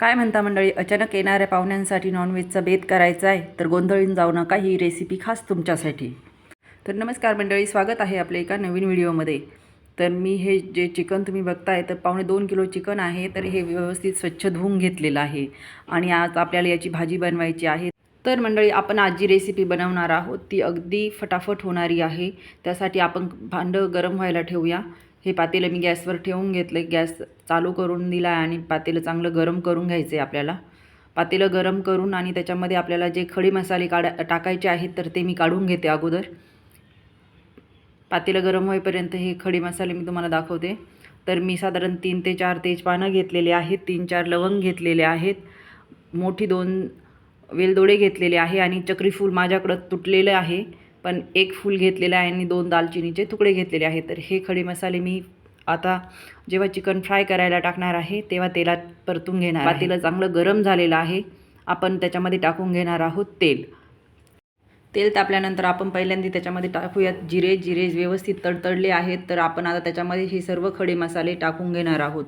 काय म्हणता मंडळी? अचानक येणाऱ्या पाहुण्यांसाठी नॉनव्हेजचा बेत करायचा आहे तर गोंधळून जाऊ नका. ही रेसिपी खास तुमच्यासाठी. तर नमस्कार मंडळी स्वागत आहे आपल्या एका नवीन व्हिडिओमध्ये. तर मी हे जे चिकन तुम्ही बघताय तर पावणे दोन किलो चिकन आहे तर हे व्यवस्थित स्वच्छ धुवून घेतलेलं आहे. आणि आज आपल्याला याची भाजी बनवायची आहे. तर मंडळी आपण आज जी रेसिपी बनवणार आहोत ती अगदी फटाफट होणारी आहे. त्यासाठी आपण भांडं गरम व्हायला ठेवूया. हे पातेलं मी गॅसवर ठेवून घेतलं गॅस चालू करून दिला आहे आणि पातेलं चांगलं गरम करून घ्यायचं आहे आपल्याला. पातेलं गरम करून आणि त्याच्यामध्ये आपल्याला जे खडे मसाले काढा टाकायचे आहेत तर ते मी काढून घेते अगोदर. पातेलं गरम होईपर्यंत हे खडे मसाले मी तुम्हाला दाखवते. तर मी साधारण तीन ते चार तेजपानं घेतलेले आहेत तीन चार लवंग घेतलेले आहेत मोठी दोन वेलदोडे घेतलेले आहे आणि चक्रीफूल माझ्याकडं तुटलेलं आहे. पण एक फूल घेतलेलं आहे आणि दोन दालचिनीचे तुकडे घेतलेले आहेत. तर हे खडे मसाले मी आता जेव्हा चिकन फ्राय करायला टाकणार आहे तेव्हा तेलात परतून घेणार पातेलं चांगलं गरम झालेलं आहे. आपण त्याच्यामध्ये टाकून घेणार आहोत तेल. तेल तापल्यानंतर आपण पहिल्यांदा त्याच्यामध्ये टाकूयात जिरे. जिरे व्यवस्थित तडतडले आहेत तर आपण आता त्याच्यामध्ये हे सर्व खडे मसाले टाकून घेणार आहोत.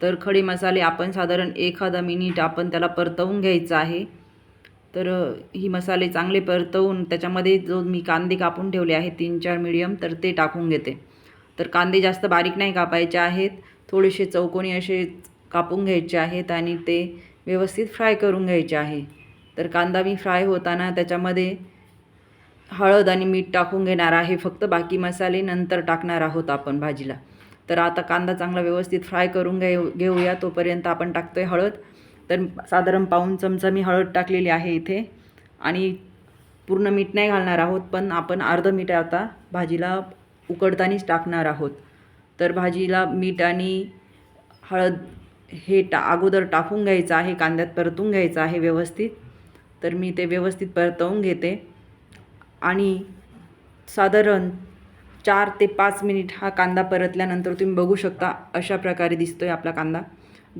तर खडे मसाले आपण साधारण एखादा मिनिट आपण त्याला परतवून घ्यायचं आहे. तर ही मसाले चांगले परतवून त्याच्यामध्ये जो मी कांदे कापून ठेवले आहेत तीन चार मिडियम तर ते टाकून घेते. तर कांदे जास्त बारीक नाही कापायचे आहेत. थोडेसे चौकोनी असे कापून घ्यायचे आहेत आणि ते व्यवस्थित फ्राय करून घ्यायचे आहे. तर कांदा मी फ्राय होताना त्याच्यामध्ये हळद आणि मीठ टाकून घेणार आहे. फक्त बाकी मसाले नंतर टाकणार आहोत आपण भाजीला. तर आता कांदा चांगला व्यवस्थित फ्राय करून घेऊ घेऊया. तोपर्यंत आपण टाकतो आहे हळद. तर साधारण पाऊण चमचा मी हळद टाकलेली आहे इथे. आणि पूर्ण मीठ नाही घालणार आहोत पण आपण अर्ध मीठ आता भाजीला उकडतानीच टाकणार आहोत. तर भाजीला मीठ आणि हळद हे टा अगोदर टाकून घ्यायचं आहे कांद्यात परतून घ्यायचं आहे व्यवस्थित. तर मी ते व्यवस्थित परतवून घेते. आणि साधारण चार ते पाच मिनिट हा कांदा परतल्यानंतर तुम्ही बघू शकता अशा प्रकारे दिसतो आहे आपला कांदा.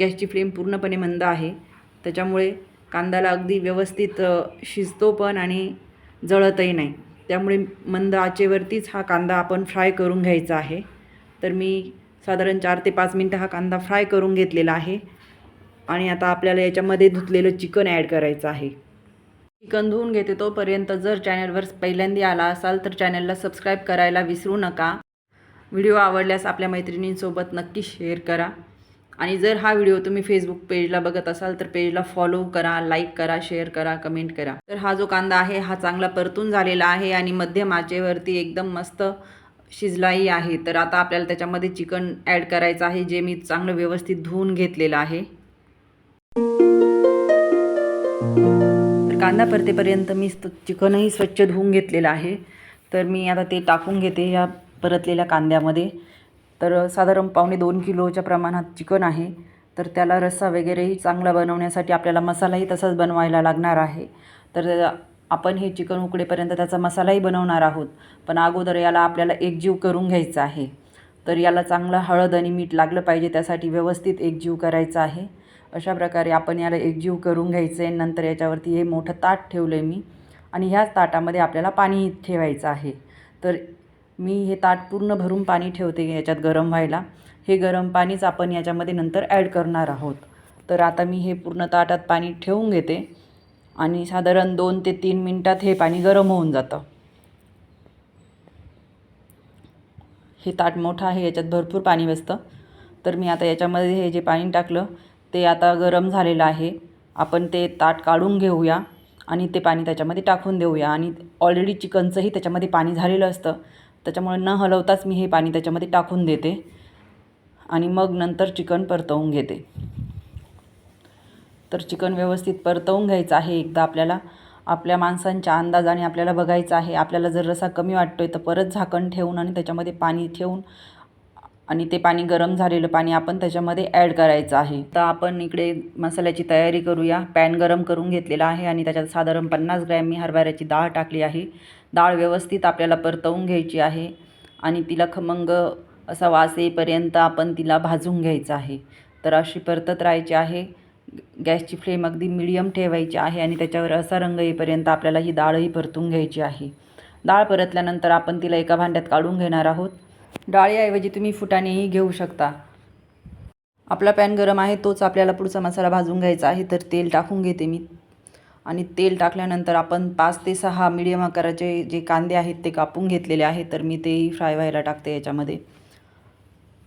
गॅसची फ्लेम पूर्णपणे मंद आहे. त्याच्यामुळे कांद्याला अगदी व्यवस्थित शिजतो पण आणि जळतही नाही. त्यामुळे मंद आचेवरतीच हा कांदा आपण फ्राय करून घ्यायचा आहे. तर मी साधारण चार ते पाच मिनटं हा कांदा फ्राय करून घेतलेला आहे. आणि आता आपल्याला याच्यामध्ये धुतलेलं चिकन ॲड करायचं आहे. चिकन धुवून घेते तोपर्यंत जर चॅनलवर पहिल्यांदा आला असाल तर चॅनलला सबस्क्राईब करायला विसरू नका. व्हिडिओ आवडल्यास आपल्या मैत्रिणींसोबत नक्की शेअर करा. आणि जर हा व्हिडिओ तुम्ही फेसबुक पेजला बघत असाल तर पेजला फॉलो करा लाईक करा शेअर करा कमेंट करा. तर हा जो कांदा आहे हा चांगला परतून झालेला आहे आणि मध्यम आचेवरती एकदम मस्त शिजलाही आहे. तर आता आपल्याला त्याच्यामध्ये चिकन ॲड करायचं आहे जे मी चांगलं व्यवस्थित धुवून घेतलेलं आहे. तर कांदा परतेपर्यंत मी चिकनही स्वच्छ धुवून घेतलेलं आहे. तर मी आता ते टाकून घेते या परतलेल्या कांद्यामध्ये. तर साधारण पावणे दोन किलोच्या प्रमाणात चिकन आहे. तर त्याला रस्सा वगैरेही चांगला बनवण्यासाठी आपल्याला मसालाही तसाच बनवायला लागणार आहे. तर आपण हे चिकन उकडेपर्यंत त्याचा मसालाही बनवणार आहोत. पण अगोदर याला आपल्याला एकजीव करून घ्यायचा आहे. तर याला चांगलं हळद आणि मीठ लागलं पाहिजे त्यासाठी व्यवस्थित एकजीव करायचं आहे. अशा प्रकारे आपण याला एकजीव करून घ्यायचं आहे नंतर याच्यावरती हे मोठं ताट ठेवलं आहे मी. आणि ह्याच ताटामध्ये आपल्याला पाणी ठेवायचं आहे. तर मी हे ताट पूर्ण भरून पाणी ठेवते याच्यात गरम व्हायला. हे गरम पाणीच आपण याच्यामध्ये नंतर ॲड करणार आहोत. तर आता मी हे पूर्ण ताटात पाणी ठेवून घेते आणि साधारण दोन ते तीन मिनटात हे पाणी गरम होऊन जातं. हे ताट मोठं आहे याच्यात भरपूर पाणी बसतं. तर मी आता याच्यामध्ये हे जे पाणी टाकलं ते आता गरम झालेलं आहे. आपण ते ताट काढून घेऊया आणि ते पाणी त्याच्यामध्ये टाकून देऊया. आणि ऑलरेडी चिकनचंही त्याच्यामध्ये पाणी झालेलं असतं. त्याच्यामुळे न हलवताच मी हे पाणी त्याच्यामध्ये टाकून देते. आणि मग नंतर चिकन परतवून घेते. तर चिकन व्यवस्थित परतवून घ्यायचं आहे एकदा आपल्याला. आपल्या माणसांच्या अंदाजाने आपल्याला बघायचं आहे. आपल्याला जर रसा कमी वाटतो आहे तर परत झाकण ठेवून आणि त्याच्यामध्ये पाणी ठेवून आणि ते पाणी गरम झालेलं पाणी आपण त्याच्यामध्ये ॲड करायचं आहे. तर आपण इकडे मसाल्याची तयारी करूया. पॅन गरम करून घेतलेला आहे आणि त्याच्यात साधारण पन्नास ग्रॅम मी हरभऱ्याची डाळ टाकली आहे. डाळ व्यवस्थित आपल्याला परतवून घ्यायची आहे आणि तिला खमंग असा वास येईपर्यंत आपण तिला भाजून घ्यायचं आहे. तर अशी परतत राहायची आहे. गॅसची फ्लेम अगदी मिडियम ठेवायची आहे आणि त्याच्यावर असा रंग येईपर्यंत आपल्याला ही डाळही परतून घ्यायची आहे. डाळ परतल्यानंतर आपण तिला एका भांड्यात काढून घेणार आहोत. डाळीऐवजी तुम्ही फुटाणेही घेऊ शकता. आपला पॅन गरम आहे तोच आपल्याला पुढचा मसाला भाजून घ्यायचा आहे तर तेल टाकून घेते मी. आणि तेल टाकल्यानंतर आपण पाच ते सहा मिडियम आकाराचे जे कांदे आहेत ते कापून घेतलेले आहेत तर मी तेही फ्राय व्हायला टाकते याच्यामध्ये.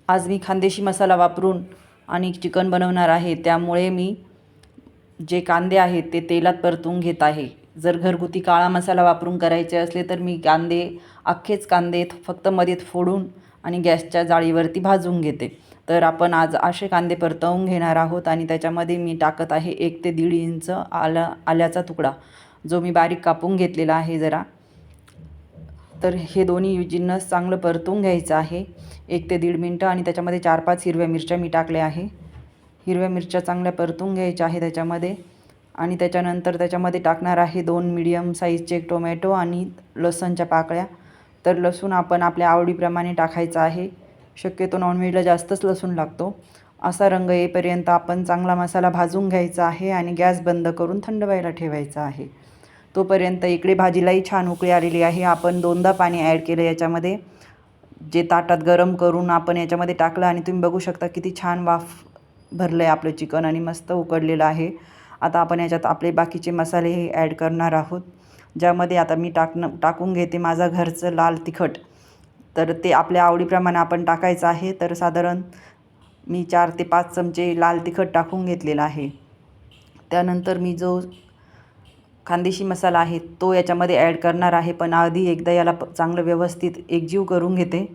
आज मी खानदेशी मसाला वापरून आणि चिकन बनवणार आहे त्यामुळे मी जे कांदे आहेत ते तेलात परतून घेत आहे. जर घरगुती काळा मसाला वापरून करायचे असले तर मी कांदे अख्खेच कांदे फक्त मध्ये फोडून आणि गॅसच्या जाळीवरती भाजून घेते. तर आपण आज असे कांदे परतवून घेणार आहोत आणि त्याच्यामध्ये मी टाकत आहे एक ते दीड इंच आला आल्याचा तुकडा जो मी बारीक कापून घेतलेला आहे जरा. तर हे दोन्ही जिन्नस चांगलं परतून घ्यायचं आहे. एक ते दीड मिनटं आणि त्याच्यामध्ये चार पाच हिरव्या मिरच्या मी टाकल्या आहे. हिरव्या मिरच्या चांगल्या परतून घ्यायच्या आहे त्याच्यामध्ये. आणि त्याच्यानंतर त्याच्यामध्ये टाकणार आहे दोन मिडियम साईजचे टोमॅटो आणि लसणच्या पाकळ्या. तर लसूण आपण आपल्या आवडीप्रमाणे टाकायचा आहे. शक्यतो नॉनव्हेजला जास्तच लसूण लागतो. असा रंग येईपर्यंत आपण चांगला मसाला भाजून घ्यायचा आहे आणि गॅस बंद करून थंड व्हायला ठेवायचा आहे. तोपर्यंत इकडे भाजीलाही छान उकळी आलेली आहे. आपण दोनदा पाणी ॲड केलं याच्यामध्ये. जे ताटात गरम करून आपण याच्यामध्ये टाकलं आणि तुम्ही बघू शकता किती छान वाफ भरलं आहे आपलं चिकन आणि मस्त उकडलेलं आहे. आता आपण याच्यात आपले बाकीचे मसाले हे ॲड करणार आहोत. ज्यामध्ये आता मी टाकणं टाकून घेते माझा घरचं लाल तिखट. तर ते आपल्या आवडीप्रमाणे आपण टाकायचं आहे. तर साधारण मी चार ते पाच चमचे लाल तिखट टाकून घेतलेला आहे. त्यानंतर मी जो खानदेशी मसाला आहे तो याच्यामध्ये ॲड करणार आहे. पण आधी एकदा याला चांगलं व्यवस्थित एकजीव करून घेते.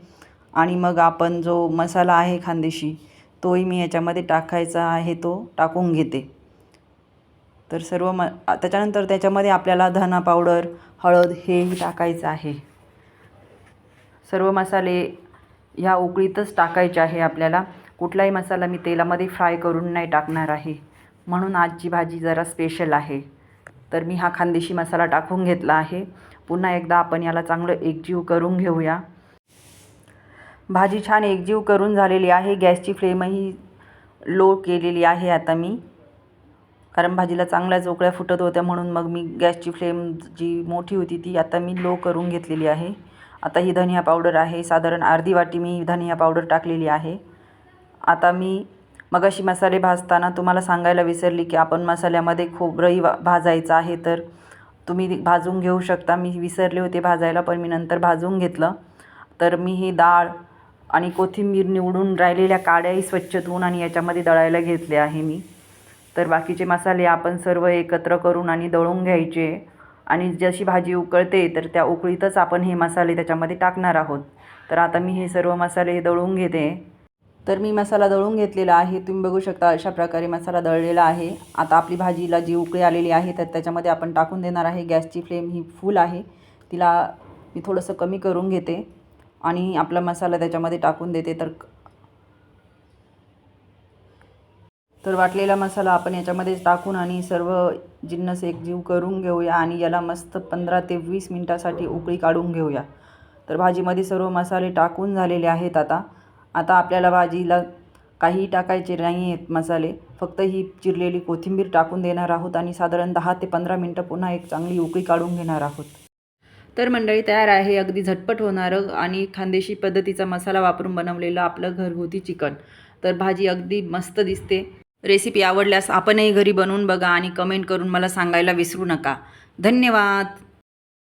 आणि मग आपण जो मसाला आहे खानदेशी तोही मी याच्यामध्ये टाकायचा आहे तो टाकून घेते. तर सर्व म त्याच्यानंतर त्याच्यामध्ये आपल्याला धना पावडर हळद हेही टाकायचं आहे. सर्व मसाले ह्या उकळीतच टाकायचे आहे आपल्याला. कुठलाही मसाला मी तेलामध्ये फ्राय करून नाही टाकणार आहे. म्हणून आजची भाजी जरा स्पेशल आहे. तर मी हा खानदेशी मसाला टाकून घेतला आहे. पुन्हा एकदा आपण याला चांगलं एकजीव करून घेऊया. भाजी छान एकजीव करून झालेली आहे. गॅसची फ्लेमही लो केलेली आहे आता मी. कारण भाजीला चांगल्याच उकळ्या फुटत होत्या म्हणून मग मी गॅसची फ्लेम जी मोठी होती ती आता मी लो करून घेतलेली आहे. आता ही धनिया पावडर आहे. साधारण अर्धी वाटी मी धनिया पावडर टाकलेली आहे. आता मी मगाशी मसाले भाजताना तुम्हाला सांगायला विसरली की आपण मसाल्यामध्ये खोबरंही वा भाजायचं आहे तर तुम्ही भाजून घेऊ शकता. मी विसरले होते भाजायला पण मी नंतर भाजून घेतलं. तर मी ही डाळ आणि कोथिंबीर निवडून राहिलेल्या काड्याही स्वच्छ धुवून आणि याच्यामध्ये दळायला घेतले आहे मी. तर बाकीचे मसाले आपण सर्व एकत्र करून आणि दळून घ्यायचे. आणि जशी भाजी उकळते तर त्या उकळीतच आपण हे मसाले त्याच्यामध्ये टाकणार आहोत. तर आता मी हे सर्व मसाले दळून घेते. तर मी मसाला दळून घेतलेला आहे. तुम्ही बघू शकता अशा प्रकारे मसाला दळलेला आहे. आता आपली भाजीला जी उकळी आलेली आहे तर त्याच्यामध्ये आपण टाकून देणार आहे. गॅसची फ्लेम ही फुल आहे. तिला मी थोडंसं कमी करून घेते. आणि आपला मसाला त्याच्यामध्ये टाकून देते. तर तर वाटलेला मसाला आपण याच्यामध्ये टाकून आणि सर्व जिन्नस एकजीव करून घेऊया आणि याला मस्त पंधरा ते वीस मिनटासाठी उकळी काढून घेऊया. तर भाजीमध्ये सर्व मसाले टाकून झालेले आहेत आता. आता आपल्याला भाजीला काही टाकायचे नाही आहेत मसाले. फक्त ही चिरलेली कोथिंबीर टाकून देणार आहोत आणि साधारण दहा ते पंधरा मिनटं पुन्हा एक चांगली उकळी काढून घेणार आहोत. तर मंडळी तयार आहे अगदी झटपट होणारं आणि खानदेशी पद्धतीचा मसाला वापरून बनवलेलं आपलं घरगुती चिकन. तर भाजी अगदी मस्त दिसते. रेसिपी आवडल्यास आपणही घरी बनवून बघा आणि कमेंट करून मला सांगायला विसरू नका. धन्यवाद.